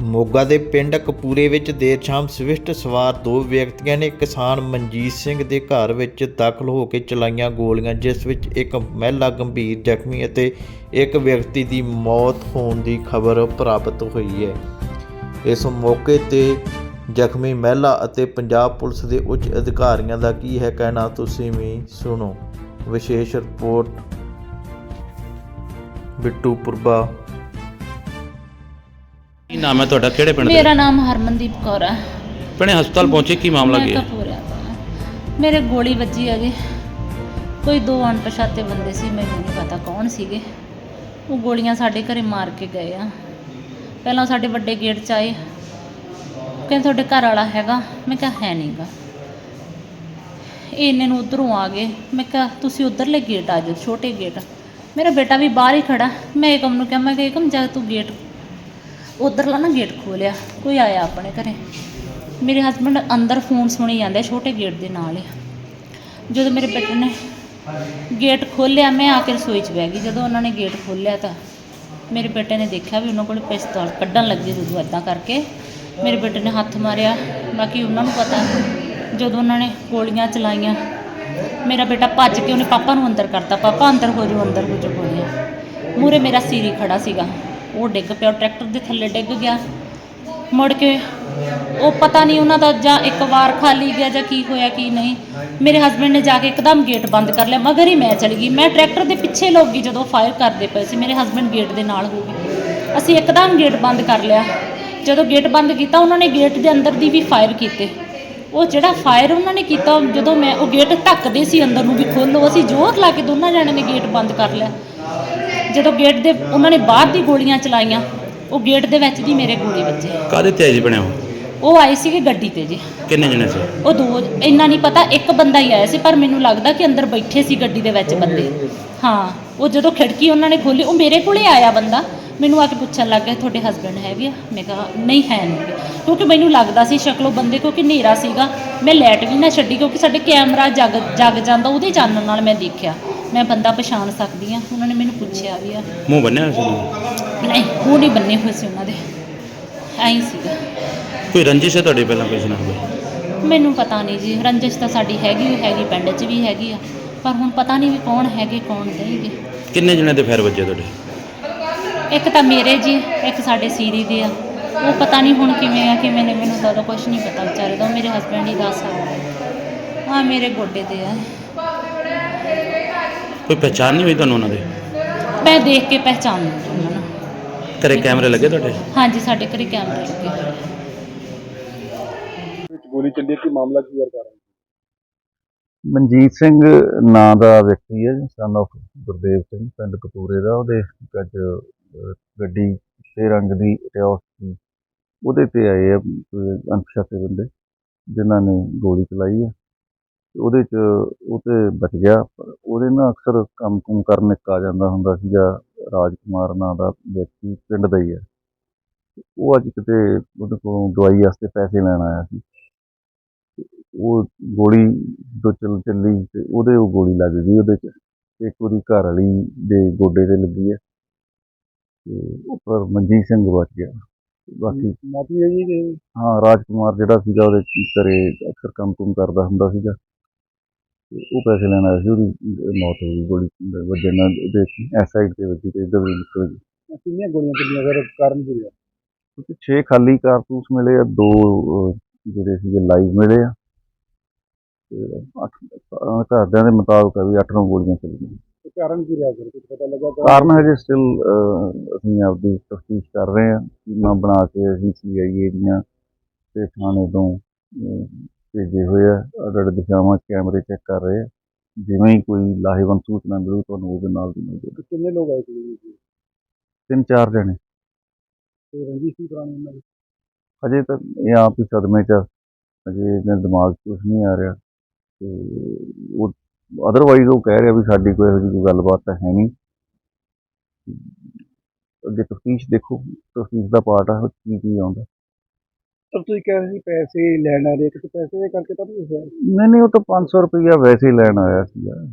ਮੋਗਾ ਦੇ ਪਿੰਡ ਕਪੂਰੇ ਵਿੱਚ ਦੇਰ ਸ਼ਾਮ ਸਵਿਫਟ ਸਵਾਰ ਦੋ ਵਿਅਕਤੀਆਂ ਨੇ ਕਿਸਾਨ ਮਨਜੀਤ ਸਿੰਘ ਦੇ ਘਰ ਵਿੱਚ ਦਾਖਲ ਹੋ ਕੇ ਚਲਾਈਆਂ ਗੋਲੀਆਂ, ਜਿਸ ਵਿੱਚ ਇੱਕ ਮਹਿਲਾ ਗੰਭੀਰ ਜ਼ਖਮੀ ਅਤੇ ਇੱਕ ਵਿਅਕਤੀ ਦੀ ਮੌਤ ਹੋਣ ਦੀ ਖਬਰ ਪ੍ਰਾਪਤ ਹੋਈ ਹੈ। ਇਸ ਮੌਕੇ ਤੇ ਜ਼ਖਮੀ ਮਹਿਲਾ ਅਤੇ ਪੰਜਾਬ ਪੁਲਿਸ ਦੇ ਉੱਚ ਅਧਿਕਾਰੀਆਂ ਦਾ ਕੀ ਹੈ ਕਹਿਣਾ, ਤੁਸੀਂ ਵੀ ਸੁਣੋ। ਵਿਸ਼ੇਸ਼ ਰਿਪੋਰਟ, ਬਿੱਟੂ ਪੁਰਬਾ। ਕੀ ਨਾਮ ਹੈ ਤੁਹਾਡਾ? ਕਿਹੜੇ ਪਿੰਡ ਦੇ? ਮੇਰਾ ਨਾਮ ਹਰਮਨਦੀਪ ਕੌਰ ਹੈ। ਭੈਣੇ ਹਸਪਤਾਲ ਪਹੁੰਚੇ ਕੀ ਮਾਮਲਾ ਮੈਂ ਕੀ ਹੈ? ਕਪੂਰਿਆਂ ਤੋਂ ਹਾਂ। ਮੇਰੇ ਗੋਲੀ ਵੱਜੀ ਹੈਗੀ। ਕੋਈ ਦੋ ਅਣਪਛਾਤੇ ਬੰਦੇ ਸੀ ਮੈਨੂੰ ਨਹੀਂ ਪਤਾ ਕੌਣ ਸੀਗੇ। ਉਹ ਗੋਲੀਆਂ ਸਾਡੇ ਘਰੇ ਮਾਰ ਕੇ ਗਏ ਆ। ਪਹਿਲਾਂ ਸਾਡੇ ਵੱਡੇ ਗੇਟ 'ਚ ਆਏ। ਕਹਿੰਦੇ ਤੁਹਾਡੇ ਘਰ ਵਾਲਾ ਹੈਗਾ? ਮੈਂ ਕਿਹਾ ਹੈ ਨਹੀਂਗਾ ਇਹ ਇੰਨੇ ਨੂੰ ਉਧਰੋਂ ਆ ਗਏ। ਮੈਂ ਕਿਹਾ ਤੁਸੀਂ ਉਧਰਲੇ ਗੇਟ ਆ ਜਾਓ ਛੋਟੇ ਗੇਟ। ਮੇਰਾ ਬੇਟਾ ਵੀ ਬਾਹਰ ਹੀ ਖੜਾ। ਮੈਂ ਏਕਮ ਨੂੰ ਕਿਹਾ ਮੈਂ ਕਿ ਏਕਮ ਜਾ ਤੂੰ ਗੇਟ ਉਧਰਲਾ ਨਾ ਗੇਟ ਖੋਲਿਆ। ਕੋਈ ਆਇਆ ਆਪਣੇ ਘਰੇ। ਮੇਰੇ ਹਸਬੰਡ ਅੰਦਰ ਫੋਨ ਸੁਣੀ ਜਾਂਦੇ ਛੋਟੇ ਗੇਟ ਦੇ ਨਾਲ ਹੀ। ਜਦੋਂ ਮੇਰੇ ਬੇਟੇ ਨੇ ਗੇਟ ਖੋਲ੍ਹਿਆ ਮੈਂ ਆ ਕੇ ਰਸੋਈ 'ਚ ਬਹਿ ਗਈ। ਜਦੋਂ ਉਹਨਾਂ ਨੇ ਗੇਟ ਖੋਲ੍ਹਿਆ ਤਾਂ ਮੇਰੇ ਬੇਟੇ ਨੇ ਦੇਖਿਆ ਵੀ ਉਹਨਾਂ ਕੋਲ ਪਿਸਤੌਲ ਕੱਢਣ ਲੱਗੇ ਜਦੋਂ ਇਦਾਂ ਕਰਕੇ। ਮੇਰੇ ਬੇਟੇ ਨੇ ਹੱਥ ਮਾਰਿਆ। ਬਾਕੀ ਉਹਨਾਂ ਨੂੰ ਪਤਾ, ਜਦੋਂ ਉਹਨਾਂ ਨੇ ਗੋਲੀਆਂ ਚਲਾਈਆਂ, ਮੇਰਾ ਬੇਟਾ ਭੱਜ ਕੇ ਉਹਨੇ ਪਾਪਾ ਨੂੰ ਅੰਦਰ ਕਰਤਾ। ਪਾਪਾ ਅੰਦਰ ਹੋ ਜਾਓ, ਅੰਦਰ ਹੋ ਜਾਓ, ਗੋਲੀਆਂ। ਮੂਰੇ ਮੇਰਾ ਸੀਰੀ ਖੜਾ ਸੀਗਾ। ਉਹ ਡਿੱਗ ਪਿਆ ਟਰੈਕਟਰ ਦੇ ਥੱਲੇ ਡਿੱਗ ਗਿਆ। ਮੁੜ ਕੇ ਉਹ ਪਤਾ ਨਹੀਂ ਉਹਨਾਂ ਦਾ ਜਾਂ ਇੱਕ ਵਾਰ ਖਾਲੀ ਗਿਆ ਜਾਂ ਕੀ ਹੋਇਆ, ਕੀ ਨਹੀਂ। ਮੇਰੇ ਹਸਬੰਡ ਨੇ ਜਾ ਕੇ ਇੱਕਦਮ ਗੇਟ ਬੰਦ ਕਰ ਲਿਆ, ਮਗਰ ਹੀ ਮੈਂ ਚਲੀ ਗਈ। ਮੈਂ ਟਰੈਕਟਰ ਦੇ ਪਿੱਛੇ ਲੋਕ ਗਈ ਜਦੋਂ ਫਾਇਰ ਕਰਦੇ ਪਏ ਸੀ, ਮੇਰੇ ਹਸਬੰਡ ਗੇਟ ਦੇ ਨਾਲ ਹੋ ਗਏ ਅਸੀਂ ਇੱਕਦਮ ਗੇਟ ਬੰਦ ਕਰ ਲਿਆ। ਜਦੋਂ ਗੇਟ ਬੰਦ ਕੀਤਾ, ਉਹਨਾਂ ਨੇ ਗੇਟ ਦੇ ਅੰਦਰ ਦੀ ਵੀ ਫਾਇਰ ਕੀਤੇ। ਉਹ ਜਿਹੜਾ ਫਾਇਰ ਉਹਨਾਂ ਨੇ ਕੀਤਾ, ਜਦੋਂ ਮੈਂ ਉਹ ਗੇਟ ਢੱਕਦੇ ਸੀ ਅੰਦਰ ਨੂੰ ਵੀ ਖੋਲੋ ਅਸੀਂ ਜ਼ੋਰ ਲਾ ਕੇ ਦੋਨਾਂ ਜਣਿਆਂ ਨੇ ਗੇਟ ਬੰਦ ਕਰ ਲਿਆ। ਜਦੋਂ ਗੇਟ ਦੇ ਉਹਨਾਂ ਨੇ ਬਾਹਰ ਦੀ ਗੋਲੀਆਂ ਚਲਾਈਆਂ ਉਹ ਗੇਟ ਦੇ ਵਿੱਚ ਦੀ ਮੇਰੇ ਗੋਲੀ ਵੱਜੀ। ਕਾਹਦੇ ਤੇ ਜੀ ਬਣਿਆ ਉਹ? ਉਹ ਆਏ ਸੀਗੇ ਗੱਡੀ ਤੇ ਜੀ। ਕਿੰਨੇ ਜਣੇ ਸੀ? ਉਹ ਦੋ ਇੰਨਾ ਨਹੀਂ ਪਤਾ ਇੱਕ ਬੰਦਾ ਹੀ ਆਇਆ ਸੀ ਪਰ ਮੈਨੂੰ ਲੱਗਦਾ ਕਿ ਅੰਦਰ ਬੈਠੇ ਸੀ ਗੱਡੀ ਦੇ ਵਿੱਚ ਬੰਦੇ। ਹਾਂ ਉਹ ਜਦੋਂ ਖਿੜਕੀ ਉਹਨਾਂ ਨੇ ਖੋਲੀ ਉਹ ਮੇਰੇ ਕੋਲੇ ਆਇਆ ਬੰਦਾ। ਮੈਨੂੰ ਆ ਕੇ ਪੁੱਛਣ ਲੱਗ ਗਿਆ ਤੁਹਾਡੇ ਹਸਬੰਡ ਹੈਗੇ ਆ? ਮੈਂ ਕਿਹਾ ਨਹੀਂ ਹੈ ਨਹੀਂ। ਕਿਉਂਕਿ ਮੈਨੂੰ ਲੱਗਦਾ ਸੀ ਸ਼ਕਲੋਂ ਬੰਦੇ ਕਿਉਂਕਿ ਹਨੇਰਾ ਸੀਗਾ। ਮੈਂ ਲਾਈਟ ਵੀ ਨਾ ਛੱਡੀ ਕਿਉਂਕਿ ਸਾਡੇ ਕੈਮਰਾ ਜਗ ਜਗ ਜਾਂਦਾ ਉਹਦੇ ਚਾਨਣ ਨਾਲ ਮੈਂ ਦੇਖਿਆ। ਮੈਂ ਬੰਦਾ ਪਛਾਣ ਸਕਦੀ ਆ ਉਹਨਾਂ ਨੇ ਮੈਨੂੰ ਪੁੱਛਿਆ ਵੀ ਆ। ਮੂੰਹ ਬੰਨਿਆ ਹੋਇਆ ਸੀ ਉਹਨਾਂ? ਨਹੀਂ ਉਹ ਨਹੀਂ ਬੰਨੇ ਹੋਏ ਸੀ ਉਹਨਾਂ ਦੇ। ਐਂ ਸੀਗਾ? ਕੋਈ ਰੰਜਿਸ਼ ਹੈ ਤੁਹਾਡੇ ਪਹਿਲਾਂ ਕਿਸੇ ਨਾਲ ਕੋਈ? ਮੈਨੂੰ ਪਤਾ ਨਹੀਂ ਜੀ। ਰੰਜਿਸ਼ ਤਾਂ ਸਾਡੀ ਹੈਗੀ ਹੀ ਹੈਗੀ ਪਿੰਡ 'ਚ ਵੀ ਹੈਗੀ ਆ। ਪਰ ਹੁਣ ਪਤਾ ਨਹੀਂ ਵੀ ਕੌਣ ਹੈਗੇ ਕੌਣ ਨਹੀਂਗੇ। ਕਿੰਨੇ ਜਣੇ ਦੇ ਫੈਰ ਵੱਜੇ ਤੁਹਾਡੇ? ਇੱਕ ਤਾਂ ਮੇਰੇ ਜੀ ਇੱਕ ਸਾਡੇ ਸੀਰੀ ਦੇ ਆ। ਉਹ ਪਤਾ ਨਹੀਂ ਹੁਣ ਕਿਵੇਂ ਆ ਕਿਵੇਂ ਨੇ ਮੈਨੂੰ ਤਾਂ ਕੁਝ ਨਹੀਂ ਪਤਾ। ਵਿਚਾਰੇ ਦਾ ਉਹ ਮੇਰੇ ਹਸਬੰਡ ਹੀ ਦੱਸ ਸਕਦੇ ਆ ਮੇਰੇ ਗੋਡੇ ਤੇ ਆ। ਕੋਈ ਪਹਿਚਾਣ ਨਹੀਂ ਹੋਈ ਤੁਹਾਨੂੰ ਉਹਨਾਂ ਦੇ? ਮੈਂ ਦੇਖ ਕੇ ਪਹਿਚਾਨ ਲਈ ਉਹਨਾਂ ਨੂੰ। ਘਰੇ ਕੈਮਰੇ ਲੱਗੇ ਤੁਹਾਡੇ? ਹਾਂਜੀ ਸਾਡੇ ਘਰੇ ਕੈਮਰੇ ਲੱਗੇ। ਹੋਏ। ਵਿੱਚ ਗੋਲੀ ਚੱਲੀ ਹੈ, ਕੀ ਮਾਮਲਾ ਕੀ ਹੈ ਕਾਰਨ ਮਨਜੀਤ ਸਿੰਘ ਨਾਂ ਦਾ ਵਿਅਕਤੀ ਹੈ son of ਗੁਰਦੇਵ ਸਿੰਘ ਪਿੰਡ ਕਪੂਰੇ ਦਾ। ਉਹਦੇ ਅੱਜ ਅਹ, ਗੱਡੀ ਤੇ ਰੰਗ ਦੀ ਟਿਓਸ ਸੀ ਉਹਦੇ ਤੇ ਆਏ ਆ ਕੋਈ ਅਣਪਛਾਤੇ ਬੰਦੇ ਜਿਨ੍ਹਾਂ ਨੇ ਗੋਲੀ ਚਲਾਈ ਹੈ ਤੇ ਉਹਦੇ ਚ ਉਹ ਤੇ ਬਚ ਗਿਆ। ਉਹਦੇ ਨਾਲ ਅਕਸਰ ਕੰਮ ਕੁਮ ਕਰਨ ਇੱਕ ਆ ਜਾਂਦਾ ਹੁੰਦਾ ਸੀਗਾ ਰਾਜਕੁਮਾਰ ਨਾਂ ਦਾ ਵਿਅਕਤੀ ਪਿੰਡ ਦਾ ਹੀ ਹੈ। ਉਹ ਅੱਜ ਕਿਤੇ ਉਹਦੇ ਕੋਲੋਂ ਦਵਾਈ ਵਾਸਤੇ ਪੈਸੇ ਲੈਣ ਆਇਆ ਸੀ। ਉਹ ਗੋਲੀ ਦੋ ਚੱਲ ਚੱਲੀ ਤੇ ਉਹਦੇ ਉਹ ਗੋਲੀ ਲੱਗ ਗਈ ਉਹਦੇ ਚ। ਇੱਕ ਉਹਦੀ ਘਰ ਵਾਲੀ ਦੇ ਗੋਡੇ ਤੇ ਲੱਗੀ ਹੈ। ਤੇ ਉੱਪਰ ਮਨਜੀਤ ਸਿੰਘ ਬਚ ਗਿਆ। ਬਾਕੀ ਮਾਫੀ ਹੈ ਜੀ ਹਾਂ ਰਾਜਕੁਮਾਰ ਜਿਹੜਾ ਸੀਗਾ ਉਹਦੇ ਘਰੇ ਅਕਸਰ ਕੰਮ ਕੁਮ ਕਰਦਾ ਹੁੰਦਾ ਸੀਗਾ। ਉਹ ਪੈਸੇ ਲੈਣ ਆਇਆ ਸੀ ਉਹਦੀ ਮੌਤ ਹੋ ਗਈ ਗੋਲੀ ਵੱਜਣ ਨਾਲ ਉਹਦੇ ਐਸ ਸਾਈਡ ਤੇ ਵੱਜੀ ਤੇ ਇੱਧਰ ਵੀ ਨਿਕਲ ਗਈ ਕਿੰਨੀਆਂ ਗੋਲੀਆਂ ਚੱਲੀਆਂ ਸਰ ਕਾਰਨ ਕੀ ਹੈ ਕਿਉਂਕਿ 6 ਖਾਲੀ ਕਾਰਤੂਸ ਮਿਲੇ ਆ ਦੋ ਜਿਹੜੇ ਸੀਗੇ ਲਾਈਵ ਮਿਲੇ ਆ। ਤੇ ਅੱਠ ਘਰਦਿਆਂ ਦੇ ਮੁਤਾਬਕ ਆ ਵੀ 8 ਨੂੰ ਗੋਲੀਆਂ ਚੱਲੀਆਂ। ਕਾਰਨ ਕੀ ਰਿਹਾ ਸਰ ਕੁਝ ਪਤਾ ਲੱਗਾ ਕਾਰਨ ਹਜੇ ਸਟਿਲ ਅਸੀਂ ਆਪਦੀ ਤਫਤੀਸ਼ ਕਰ ਰਹੇ ਹਾਂ ਟੀਮਾਂ ਬਣਾ ਕੇ ਅਸੀਂ ਸੀਆਈਏ ਦੀਆਂ ਤੇ ਥਾਣੇ ਤੋਂ ਭੇਜੇ ਹੋਏ ਆ ਅਡੜ ਦਿਸ਼ਾਵਾਂ 'ਚ ਕੈਮਰੇ ਚੈੱਕ ਕਰ ਰਹੇ ਆ। ਜਿਵੇਂ ਹੀ ਕੋਈ ਲਾਹੇਵੰਦ ਸੂਚਨਾ ਮਿਲੂ ਤੁਹਾਨੂੰ ਉਹਦੇ ਨਾਲ ਦੀ ਮਿਲ ਜਾਏਗੀ ਕਿੰਨੇ ਲੋਕ ਆਏ ਸੀ ਜੀ ਤਿੰਨ ਚਾਰ ਜਣੇ। ਤੇ ਰੰਜੀਤ ਸਿੰਘ ਪੁਰਾਣੀ ਉਹਨਾਂ ਦੀ? ਅਜੇ ਤਾਂ ਇਹ ਆਪ ਹੀ ਸਦਮੇ 'ਚ। ਅਜੇ ਇਹਦੇ ਦਿਮਾਗ 'ਚ ਕੁਝ ਨਹੀਂ ਆ ਰਿਹਾ। ਤੇ ਉਹ ਅਦਰਵਾਈਜ਼ ਉਹ ਕਹਿ ਰਿਹਾ ਵੀ ਸਾਡੀ ਕੋਈ ਇਹੋ ਜਿਹੀ ਕੋਈ ਗੱਲਬਾਤ ਤਾਂ ਹੈ ਨਹੀਂ। ਅੱਗੇ ਤਫਤੀਸ਼ ਦੇਖੋ ਤਫਤੀਸ਼ ਦਾ ਪਾਰਟ ਆ ਕੀ ਕੀ ਆਉਂਦਾ। ਸਰ ਤੁਸੀਂ ਕਹਿ ਰਹੇ ਸੀ ਪੈਸੇ ਲੈਣ ਆ ਰਹੇ ਕਿਤੇ ਪੈਸੇ ਦੇ ਕਰਕੇ ਤਾਂ ਨਹੀਂ ਹੋਇਆ। ਨਹੀਂ ਨਹੀਂ, ਉਹ ਤਾਂ 500 ਰੁਪਇਆ ਵੈਸੇ ਹੀ ਲੈਣ ਆਇਆ ਸੀਗਾ।